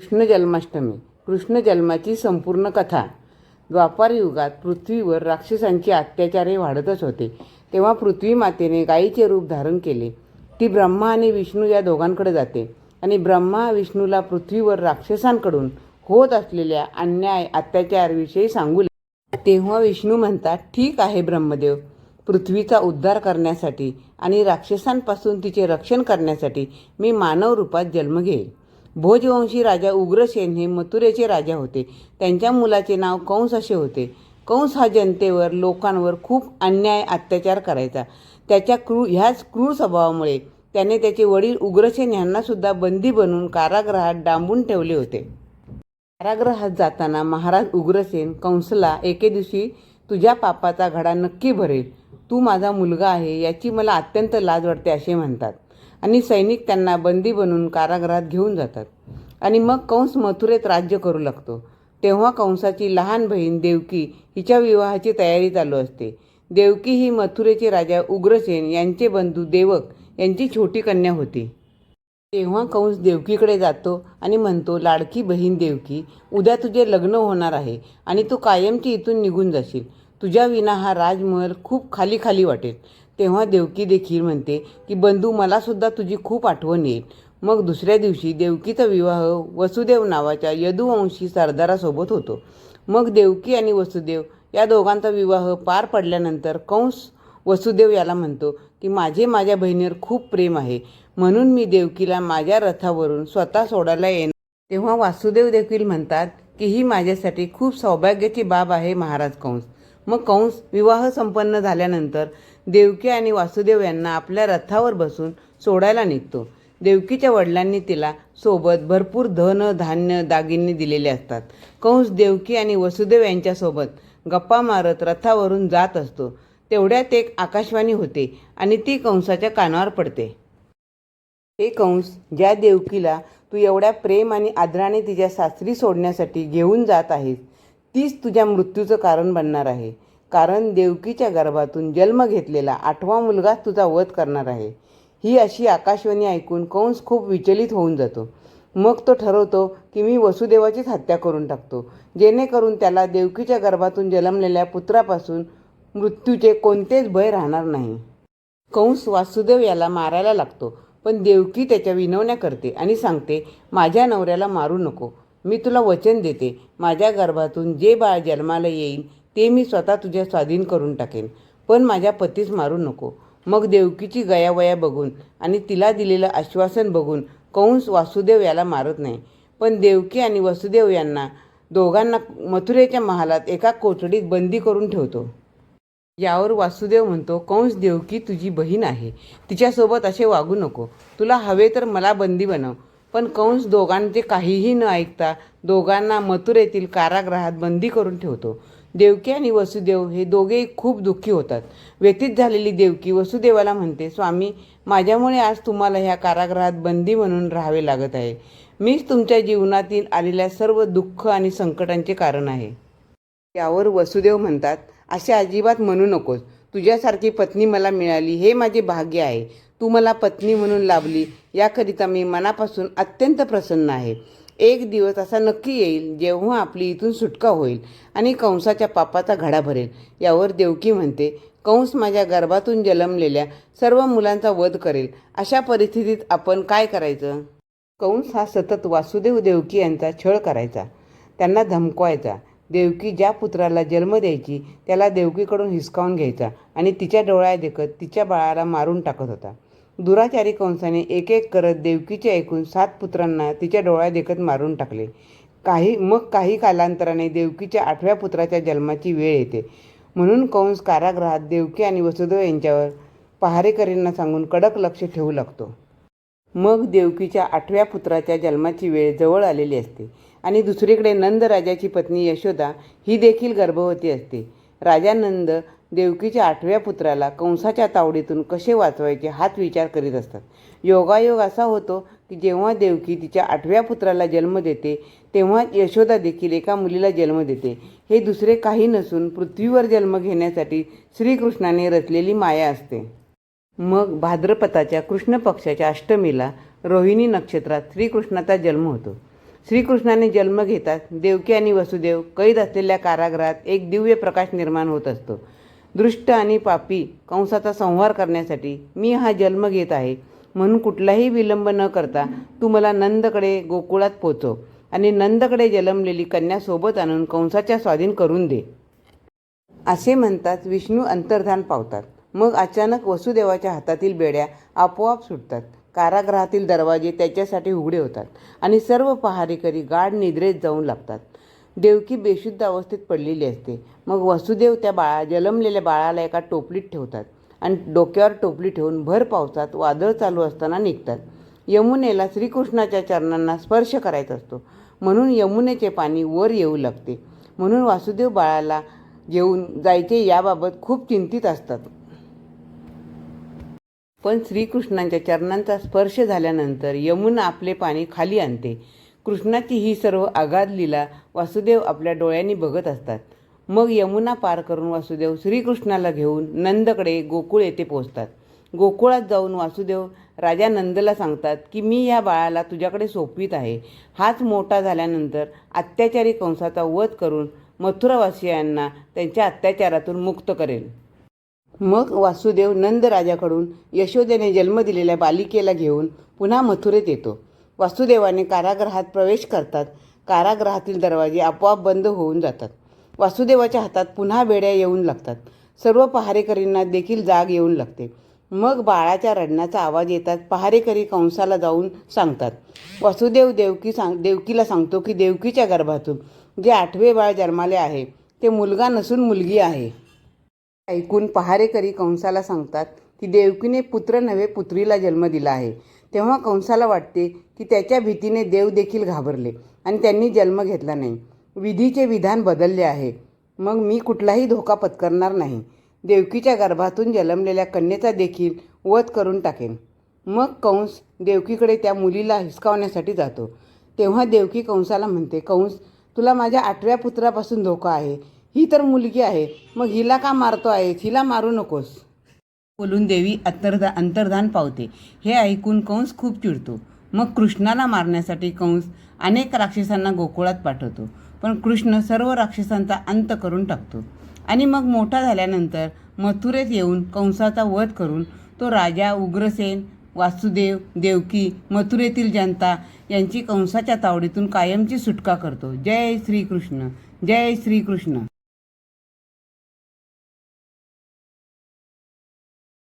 कृष्ण जन्माष्टमी कृष्ण जन्माची संपूर्ण कथा. द्वापार युगात पृथ्वीवर राक्षसांचे अत्याचारही वाढतच होते. तेव्हा पृथ्वी मातेने गायीचे रूप धारण केले. ती ब्रह्मा आणि विष्णू या दोघांकडे जाते आणि ब्रह्मा विष्णूला पृथ्वीवर राक्षसांकडून होत असलेल्या अन्याय अत्याचाराविषयी सांगू तेव्हा विष्णू म्हणतात ठीक आहे ब्रह्मदेव. पृथ्वीचा उद्धार करण्यासाठी आणि राक्षसांपासून तिचे रक्षण करण्यासाठी मी मानव रूपात जन्म घेईल. भोजवंशी राजा उग्रसेन हे मथुरेचे राजा होते. त्यांच्या मुलाचे नाव कंस असे होते. कंस हा जनतेवर लोकांवर खूप अन्याय अत्याचार करायचा. त्याच्या क्रू ह्याच क्रूर स्वभावामुळे त्याने त्याचे वडील उग्रसेन यांनासुद्धा बंदी बनवून कारागृहात डांबून ठेवले होते. कारागृहात जाताना महाराज उग्रसेन कंसला एके दिवशी तुझ्या पापाचा घडा नक्की भरेल. तू माझा मुलगा आहे याची मला अत्यंत लाज वाटते असे म्हणतात. आणि सैनिक त्यांना बंदी बनवून कारागृहात घेऊन जातात. आणि मग कंस मथुरेत राज्य करू लागतो. तेव्हा कंसाची लहान बहीण देवकी हिच्या विवाहाची तयारी चालू असते. देवकी ही मथुरेचे राजा उग्रसेन यांचे बंधू देवक यांची छोटी कन्या होती. तेव्हा कंस देवकीकडे जातो आणि म्हणतो लाडकी बहीण देवकी उद्या तुझे लग्न होणार आहे आणि तू कायमची इथून निघून जाशील. तुझ्या विना हा राजमहल खूप खाली खाली वाटेल. तेव्हा देवकी देखील म्हणते की बंधू मलासुद्धा तुझी खूप आठवण येईल. मग दुसऱ्या दिवशी देवकीचा विवाह वसुदेव नावाच्या यदुवंशी सरदारासोबत होतो. मग देवकी आणि वसुदेव या दोघांचा विवाह पार पडल्यानंतर कंस वसुदेव याला म्हणतो की माझे माझ्या बहिणीवर खूप प्रेम आहे. म्हणून मी देवकीला माझ्या रथावरून स्वतः सोडायला येणार. तेव्हा वासुदेव देखील म्हणतात की ही माझ्यासाठी खूप सौभाग्याची बाब आहे महाराज कंस. मग कंस विवाह संपन्न झाल्यानंतर देवकी आणि वासुदेव यांना आपल्या रथावर बसून सोडायला निघतो. देवकीच्या वडिलांनी तिला सोबत भरपूर धन धान्य दागिने दिलेले असतात. कंस देवकी आणि वसुदेव यांच्यासोबत गप्पा मारत रथावरून जात असतो. तेवढ्यात एक आकाशवाणी होते आणि ती कंसाच्या कानावर पडते. हे कंस ज्या देवकीला तू एवढ्या प्रेम आणि आदराने तिच्या सासरी सोडण्यासाठी घेऊन जात आहेस तीच तुझ्या मृत्यूचं कारण बनणार आहे. कारण देवकीच्या गर्भातून जन्म घेतलेला आठवा मुलगा तुझा वध करणार आहे. ही अशी आकाशवाणी ऐकून कंस खूप विचलित होऊन जातो. मग तो ठरवतो की मी वसुदेवाचीच हत्या करून टाकतो. जेणेकरून त्याला देवकीच्या गर्भातून जन्मलेल्या पुत्रापासून मृत्यूचे कोणतेच भय राहणार नाही. कंस वासुदेव याला मारायला लागतो पण देवकी त्याच्या विनवण्या करते आणि सांगते माझ्या नवऱ्याला मारू नको. मी तुला वचन देते. माझ्या गर्भातून जे बाळ जन्माला येईल ते मी स्वतः तुझ्या स्वाधीन करून टाकेन. पण माझ्या पतीस मारू नको. मग देवकीची गयावया बघून आणि तिला दिलेलं आश्वासन बघून कंस वासुदेव याला मारत नाही. पण देवकी आणि वसुदेव यांना दोघांना मथुरेच्या महालात एका कोठडीत बंदी करून ठेवतो. यावर वासुदेव म्हणतो कंस देवकी तुझी बहीण आहे. तिच्यासोबत असे वागू नको. तुला हवे तर मला बंदी बनव पण कंस दोघांचे काहीही न ऐकता दोघांना मथुरेतील कारागृहात बंदी करून ठेवतो. देवकी आणि वसुदेव हे दोघेही खूप दुःखी होतात. व्यतीत झालेली देवकी वसुदेवाला म्हणते स्वामी माझ्यामुळे आज तुम्हाला ह्या कारागृहात बंदी म्हणून राहावे लागत आहे. मीच तुमच्या जीवनातील आलेल्या सर्व दुःख आणि संकटांचे कारण आहे. यावर वसुदेव म्हणतात असे अजिबात म्हणू नकोस. तुझ्यासारखी पत्नी मला मिळाली. हे माझे भाग्य आहे. तू मला पत्नी म्हणून लाभली. याकरिता मी मनापासून अत्यंत प्रसन्न आहे. एक दिवस असा नक्की येईल जेव्हा आपली इथून सुटका होईल आणि कंसाच्या पापाचा घडा भरेल. यावर देवकी म्हणते कंस माझ्या गर्भातून जन्मलेल्या सर्व मुलांचा वध करेल. अशा परिस्थितीत आपण काय करायचं? कंस हा सतत वासुदेव देवकी यांचा छळ करायचा. त्यांना धमकवायचा. देवकी ज्या पुत्राला जन्म द्यायची त्याला देवकीकडून हिसकावून घ्यायचा आणि तिच्या डोळ्या देखत तिच्या बाळाला मारून टाकत होता. दुराचारी कंसाने एक एक करत देवकीचे ऐकून सात पुत्रांना तिच्या डोळ्या देखत मारून टाकले. काही मग काही कालांतराने देवकीच्या आठव्या पुत्राच्या जन्माची वेळ येते. म्हणून कंस कारागृहात देवकी आणि वसुदेव यांच्यावर पहारेकरींना सांगून कडक लक्ष ठेवू लागतो. मग देवकीच्या आठव्या पुत्राच्या जन्माची वेळ जवळ आलेली असते आणि दुसरीकडे नंद राजाची पत्नी यशोदा ही देखील गर्भवती असते. राजानंद देवकीच्या आठव्या पुत्राला कंसाच्या तावडीतून कसे वाचवायचे हाच विचार करीत असतात. योगायोग असा होतो की जेव्हा देवकी तिच्या आठव्या पुत्राला जन्म देते तेव्हा यशोदा देखील एका मुलीला जन्म देते. हे दुसरे काही नसून पृथ्वीवर जन्म घेण्यासाठी श्रीकृष्णाने रचलेली माया असते. मग भाद्रपदाच्या कृष्ण पक्षाच्या अष्टमीला रोहिणी नक्षत्रात श्रीकृष्णाचा जन्म होतो. श्रीकृष्णाने जन्म घेतात देवकी आणि वसुदेव कैद असलेल्या कारागृहात एक दिव्य प्रकाश निर्माण होत असतो. दृष्ट आणि पापी कंसाचा संहार करण्यासाठी मी हा जन्म घेत आहे. म्हणून कुठलाही विलंब न करता तू मला नंदकडे गोकुळात पोचव आणि नंदकडे जन्मलेली कन्या सोबत आणून कंसाच्या स्वाधीन करून दे. असे म्हणतात विष्णू अंतर्धान पावतात. मग अचानक वसुदेवाच्या हातातील बेड्या आपोआप सुटतात. कारागृहातील दरवाजे त्याच्यासाठी उघडे होतात आणि सर्व पहारेकरी गाढ निद्रेत जाऊन लागतात. देवकी बेशुद्ध अवस्थेत पडलेली असते. मग वसुदेव त्या बाळा जन्मलेल्या बाळाला एका टोपलीत ठेवतात आणि डोक्यावर टोपली ठेवून भर पावसात वादळ चालू असताना निघतात. यमुनेला श्रीकृष्णाच्या चरणांना स्पर्श करायचा असतो. म्हणून यमुनेचे पाणी वर येऊ लागते. म्हणून वासुदेव बाळाला घेऊन जायचे याबाबत खूप चिंतित असतात. पण श्रीकृष्णांच्या चरणांचा स्पर्श झाल्यानंतर यमुना आपले पाणी खाली आणते. कृष्णाची ही सर्व आगाध लीला वासुदेव आपल्या डोळ्यांनी बघत असतात. मग यमुना पार करून वासुदेव श्रीकृष्णाला घेऊन नंदकडे गोकुळ येथे पोहोचतात. गोकुळात जाऊन वासुदेव राजा नंदला सांगतात की मी या बाळाला तुझ्याकडे सोपवीत आहे. हाच मोठा झाल्यानंतर अत्याचारी कंसाचा वध करून मथुरावासियांना त्यांच्या अत्याचारातून मुक्त करेल. मग वासुदेव नंदराजाकडून यशोदेने जन्म दिलेल्या बालिकेला घेऊन पुन्हा मथुरेत येतो. वासुदेवाने कारागृहात प्रवेश करतात. कारागृहातील दरवाजे आपोआप बंद होऊन जातात. वासुदेवाच्या हातात पुन्हा बेड्या येऊन लागतात. सर्व पहारेकरींना देखील जाग येऊन लागते. मग बाळाच्या रडण्याचा आवाज येतात. पहारेकरी कंसाला जाऊन सांगतात. वासुदेव देवकी सांग देवकीला सांगतो की देवकीच्या गर्भातून जे आठवे बाळ जन्माले आहे ते मुलगा नसून मुलगी आहे. ऐकून पहारेकरी कंसाला सांगतात की देवकीने पुत्र नव्हे पुत्रीला जन्म दिला आहे. तेव्हा कंसाला वाटते की त्याच्या भीतीने देव देखील घाबरले आणि त्यांनी जन्म घेतला नाही. विधीचे विधान बदलले आहे. मग मी कुठलाही धोका पत्करणार नाही. देवकीच्या गर्भातून जन्मलेल्या कन्येचा देखील वध करून टाकेन. मग कंस देवकीकडे त्या मुलीला हिसकावण्यासाठी जातो. तेव्हा देवकी कंसाला म्हणते कंस तुला माझ्या आठव्या पुत्रापासून धोका आहे. ही तर मुलगी आहे. मग हिला का मारतो आहे हिला मारू नकोस. बोलून देवी अंतर्धा अंतर्धान पावते. हे ऐकून कंस खूप चिडतो. मग कृष्णाला मारण्यासाठी कंस अनेक राक्षसांना गोकुळात पाठवतो. पण कृष्ण सर्व राक्षसांचा अंत करून टाकतो. आणि मग मोठा झाल्यानंतर मथुरेत येऊन कंसाचा वध करून तो राजा उग्रसेन वासुदेव देवकी मथुरेतील जनता यांची कंसाच्या तावडीतून कायमची सुटका करतो. जय श्रीकृष्ण जय श्रीकृष्ण.